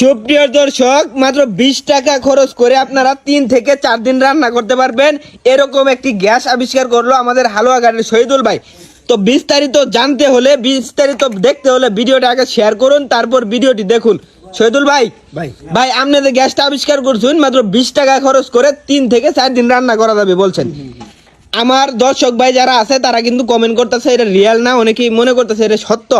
সুপ্রিয় দর্শক মাত্র বিশ টাকা খরচ করে আপনারা তিন থেকে চার দিন রান্না করতে পারবেন। এরকম একটি গ্যাস আবিষ্কার করল আমাদের হালুয়া গাড়ির শহীদুল ভাই। তো বিস্তারিত জানতে হলে বিস্তারিত দেখতে হলে ভিডিওটা আগে শেয়ার করুন তারপর ভিডিওটি দেখুন। শহীদুল ভাই ভাই। ভাই আপনি যে গ্যাসটা আবিষ্কার করছেন মাত্র বিশ টাকা খরচ করে তিন থেকে চার দিন রান্না করা যাবে বলছেন। আমার দর্শক ভাই যারা আছে তারা কিন্তু কমেন্ট করতেছে এটা রিয়েল না অনেকেই মনে করতেছে এটা সত্য।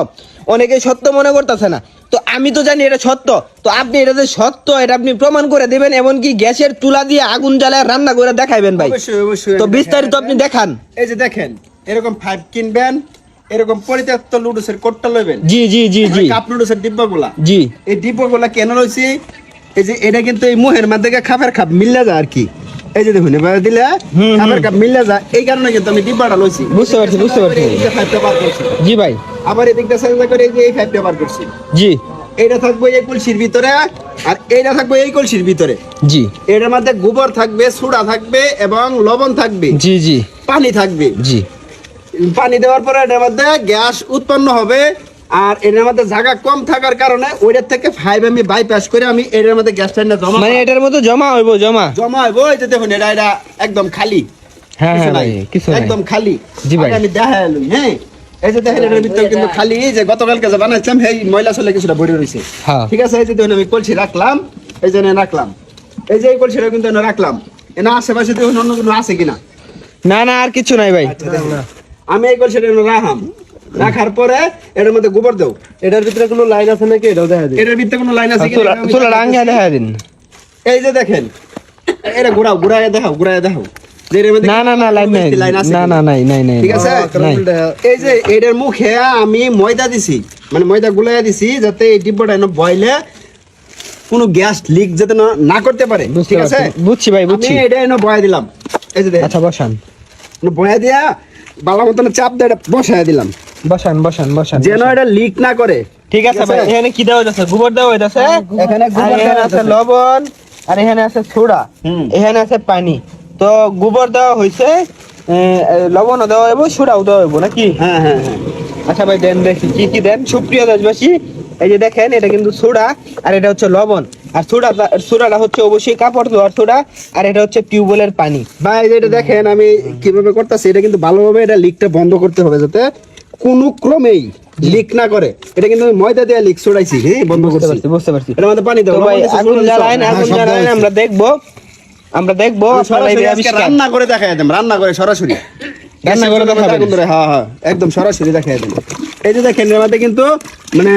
অনেকেই সত্য মনে করতেছে না। তো আমি তো জানি এটা সত্য। তো আপনি এটা যে সত্য এটা আপনি প্রমাণ করে দেবেন এমনকি গ্যাসের চুলা দিয়ে আগুন জ্বালায় রান্না করে দেখাইবেন ভাই। অবশ্যই অবশ্যই। তো বিস্তারিত আপনি দেখান। এই যে দেখেন এরকম ফাইভ কিনবেন এরকম পরিত্যক্ত লুডুসের কোটটা লইবেন। জি জি জি জি। কাপ লুডুসের ডিব্বাগুলা। জি। এই ডিব্বাগুলা কেন রয়েছে এই যে এটা কিন্তু এই মোহের মধ্যে খাবার খাপ মিল্লা যায় আর কি। এই যে দেখুন এবার দিলে খাবার কাপ মিল্লা যায়। এই কারণে কিন্তু আমি ডিব্বাটা লইছি। বুঝতে পারছি, বুঝতে পারছি। জি ভাই। আবার এদিকটা চেষ্টা করে এই যে এই ফাইভটা বার করছি। জি। এইটা থাকবে এই কলসির ভিতরে আর এইটা থাকবে এই কলসির ভিতরে। জি। এটার মধ্যে গোবর থাকবে সুড়া থাকবে এবং লবণ থাকবে। জি জি। পানি থাকবে। জি। পানি দেওয়ার পরে এটার মধ্যে গ্যাস উৎপন্ন হবে আর এটার মধ্যে জায়গা কম থাকার কারণে ওইটার থেকে ফাইভ আমি বাইপাস করে আমি এটার মধ্যে গ্যাস টাইনটা জমা মানে এটার মধ্যে জমা হইব জমা? জমা হইব এই যে দেখুন এটা এটা একদম খালি। হ্যাঁ হ্যাঁ ভাই কিছু একদম খালি। জি ভাই। আমি দেখা এলুম হ্যাঁ? এই যে দেখেন এটার ভিতরে কিন্তু খালি এই যে গতকালকে যে বানাইছিলাম এই ময়লা চলে কিছুটা ভরে রয়েছে। ঠিক আছে এই যে দেখুন আমি কলসি রাখলাম এই যে রাখলাম। এই যে এই কলসিটা কিন্তু রাখলাম। এনে আশেপাশে দেখুন অন্য কোনো আছে কিনা? না না আর কিছু নাই ভাই। আমি এই কলসিটা এনে রাখাম। রাখার পরে এটার মধ্যে গোবর দেও। এটার ভিতরে কোনো লাইন আছে নাকি? এটাও দেখা এটার ভিতরে কোনো লাইন আছে চুলা রাঙ্গা দেখা দিন। এই যে দেখেন এটা ঘোরাও ঘুরায় দেখাও ঘুরায় দেখাও। না না না লাইন নাই না না নাই নাই নাই ঠিক আছে? এই যে এটার মুখে আমি ময়দা দিছি মানে ময়দা গুলাইয়া দিছি যাতে এই ডিব্বাটা এনে বয়লে কোনো গ্যাস লিক যাতে না- করতে পারে। ঠিক আছে? বুঝছি ভাই, বুঝছি। এটা এনে বয়া দিলাম। এই যে আচ্ছা বসান। বয়া দিয়া বালা মতন চাপ দিয়ে এটা বসায় দিলাম। বসান বসান বসান যেন এটা লিক না করে। ঠিক আছে ভাই এখানে কি দেওয়া যাচ্ছে গোবর দেওয়া যাচ্ছে এখানে গোবর দেওয়া আছে লবণ আর এখানে আছে সোডা। এখানে আছে পানি। তো গোবর দেওয়া হয়েছে লবণও দেওয়া হইব সোডাও দেওয়া হইব নাকি? হ্যাঁ হ্যাঁ হ্যাঁ। আচ্ছা ভাই দেন দেখি কি কি দেন? সুপ্রিয় দেশবাসী এই যে দেখেন এটা কিন্তু সোডা আর এটা হচ্ছে লবণ। আর সোডা সোডাটা হচ্ছে অবশ্যই কাপড় ধোয়ার সোডা আর এটা হচ্ছে টিউবওয়েলের পানি। ভাই এই যে এটা দেখেন আমি কীভাবে করতেছি এটা কিন্তু ভালোভাবে এটা লিকটা বন্ধ করতে হবে যাতে কোনো ক্রমেই লিক না করে। এটা কিন্তু ময়দা দিয়ে লিক ছড়াইছি হ্যাঁ বন্ধ করতে পারছি বুঝতে পারছি। এটার মধ্যে পানি দাও ভাই আগুন লবণ। জ্বালাইন হ্যাঁ, আগুন সব জ্বালাইন আমরা দেখব আমরা দেখব। রান্না করে দেখাই দেন রান্না করে সরাসরি। রান্না করে দেখাবেন। হ্যাঁ হ্যাঁ একদম সরাসরি দেখাই দেন। এই যে দেখেন এর মধ্যে কিন্তু মানে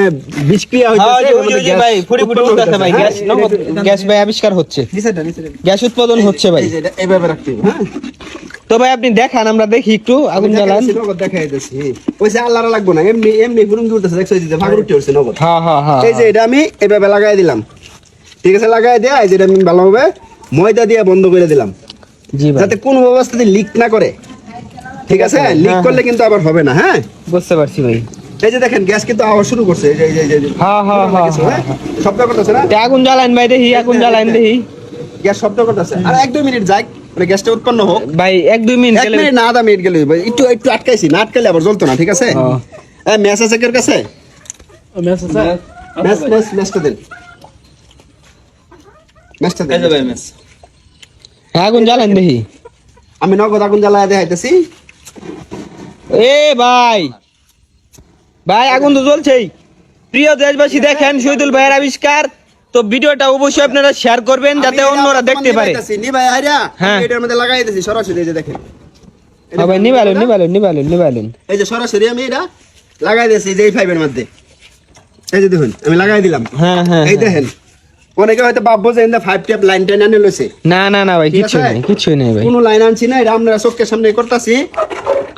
বিষক্রিয়া হ্যাঁ, ওই যে, এর ওই যে, মধ্যে ওই যে গ্যাস ভাই, ফুড়ি ফুড়ি উঠতেছে ভাই, গ্যাস হ্যাঁ, গ্যাস ভাই আবিষ্কার হচ্ছে। গ্যাস উৎপাদন হচ্ছে ভাই। এইভাবে রাখতে হবে, হ্যাঁ। তো ভাই আপনি দেখান আমরা দেখি একটু আগুন জ্বালান। নগদ দেখাইতেছি। ওই যে আল্লাহর লাগবো না এমনি এমনি হুরুঙ্গি উঠতেছে দেখছ এই যে ভাগর উঠতে উঠছে নগদ। হ্যাঁ হ্যাঁ হ্যাঁ এই যে এটা আমি এভাবে লাগাই দিলাম। ঠিক আছে লাগাই দিয়ে এই যে এটা আমি ভালোভাবে ময়দা দিয়ে বন্ধ করে দিলাম। জি ভাই। যাতে কোনো অবস্থাতে লিক না করে। ঠিক আছে? হ্যাঁ, লিক হ্যাঁ। করলে কিন্তু আবার হবে না হ্যাঁ? বুঝতে পারছি ভাই। এই যে দেখেন গ্যাস কিন্তু আওয়াজ শুরু করছে। এই যে এই যে- হ্যাঁ, হ্যাঁ, হ্যাঁ, কিছু, হ্যাঁ, হ্যাঁ? শব্দ করতেছে না? আগুন জ্বালান ভাই দেখি আগুন জ্বালান দেখি। গ্যাস শব্দ করতেছে আর এক দুই মিনিট যাক মানে গ্যাসটা উৎপন্ন হোক। ভাই এক দুই মিনিট এক গেলে মিনিট না আধা মিনিট গেলে হইবে। একটু একটু আটকাইছি না আটকাইলে আবার জ্বলতো না ঠিক আছে? হ্যাঁ। আছে কের কাছে? ম্যাচ ম্যাচ ম্যাচটা দেন। ম্যাচটা আগুন জ্বালান দেখি। আমি নগদ আগুন জ্বালায় দেখাইতেছি। এ ভাই ভাই আগুন তো জ্বলছেই। প্রিয় দেশবাসী দেখেন শহীদুল ভাইয়ের আবিষ্কার। তো ভিডিওটা অবশ্যই আপনারা শেয়ার করবেন যাতে অন্যরা দেখতে পারে। নিভাই আইরা, হ্যাঁ। এটার মধ্যে লাগাই দিতেছি সরাসরি এই যে দেখেন। ভাই নিবালুন নিবালুন নিবালুন নিবালুন। এই যে সরাসরি আমি এটা লাগাই দিয়েছি যে এই ফাইভের মধ্যে। এই যে দেখুন আমি লাগাই দিলাম। হ্যাঁ হ্যাঁ এই হ্যাঁ। দেখেন অনেকে হয়তো ভাববো যে ইন্দা ফাইভ টেপ লাইন টেন আনে লইছে। না না না ভাই কিছু? নেই কিছুই নেই ভাই। কোনো লাইন আনছি না এটা আমরা চোখের সামনে করতেছি।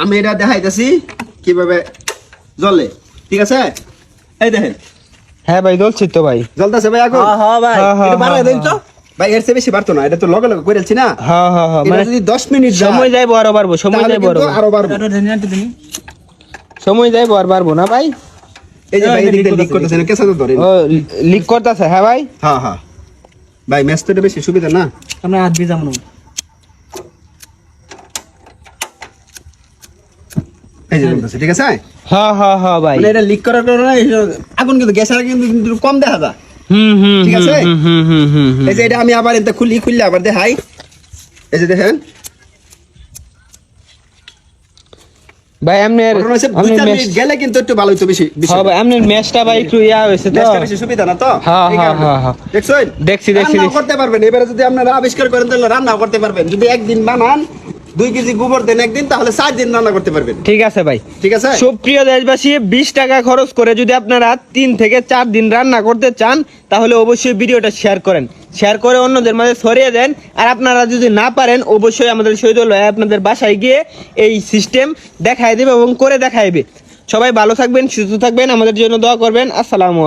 আমি এটা দেখাইতেছি কীভাবে জ্বলে। ঠিক আছে? এই দেখেন। হ্যাঁ ভাই জ্বলছে তো ভাই। জ্বলতেছে ভাই এখন ভাই। হ্যাঁ, হ্যাঁ, একটু বাড়ায় হ্যাঁ, দেন তো। ভাই এর চেয়ে বেশি বাড়তো না এটা তো লগে লগে করেছি না। হ্যাঁ হ্যাঁ হ্যাঁ মানে যদি দশ মিনিট যায়, সময় যাইবো আরও বাড়বো সময় যাইবো। আরও বাড়বো। সময় যাইবো আর বাড়বো না ভাই? এই যে ভাই এদিক লিক করতেছে না কেসা ধরে ও লিক করতেছে হ্যাঁ ভাই? হ্যাঁ হ্যাঁ। ভাই ম্যাচ তো এটা বেশি সুবিধা না? আমরা হাত ভিজাম না এই যে ঠিক আছে? হ্যাঁ হ্যাঁ হ্যাঁ ভাই। মানে এটা লিক করার কারণে এই আগুন কিন্তু গ্যাসের কিন্তু কম দেখা যায়। হুম হুম ঠিক আছে? হুম হুম হুম হুম হুম। এই যে এটা আমি আবার এটা খুলি খুললে আবার দেখাই। এই যে দেখেন ভাই গেলে কিন্তু একটু ভালো হইতো বেশি হ্যাঁ ভাই আপনার ম্যাচটা ভাই একটু ইয়া হয়েছে তো। ম্যাচটা বেশি সুবিধা না তো? হ্যাঁ, হ্যাঁ। দেখছেন? দেখছি, দেখছি। করতে পারবেন। এবারে যদি আপনারা আবিষ্কার করেন তাহলে রান্নাও করতে পারবেন। যদি একদিন বানান দুই কেজি গোবর দেন একদিন তাহলে চার দিন রান্না করতে পারবেন। ঠিক আছে ভাই। ঠিক আছে? সুপ্রিয় দেশবাসী বিশ টাকা খরচ করে যদি আপনারা তিন থেকে চার দিন রান্না করতে চান তাহলে অবশ্যই ভিডিওটা শেয়ার করেন। শেয়ার করে অন্যদের মাঝে ছড়িয়ে দেন। আর আপনারা যদি না পারেন অবশ্যই আমাদের শহীদুল ভাই আপনাদের বাসায় গিয়ে এই সিস্টেম দেখায় দেবে এবং করে দেখাইবে। সবাই ভালো থাকবেন সুস্থ থাকবেন। আমাদের জন্য দোয়া করবেন। আসসালামু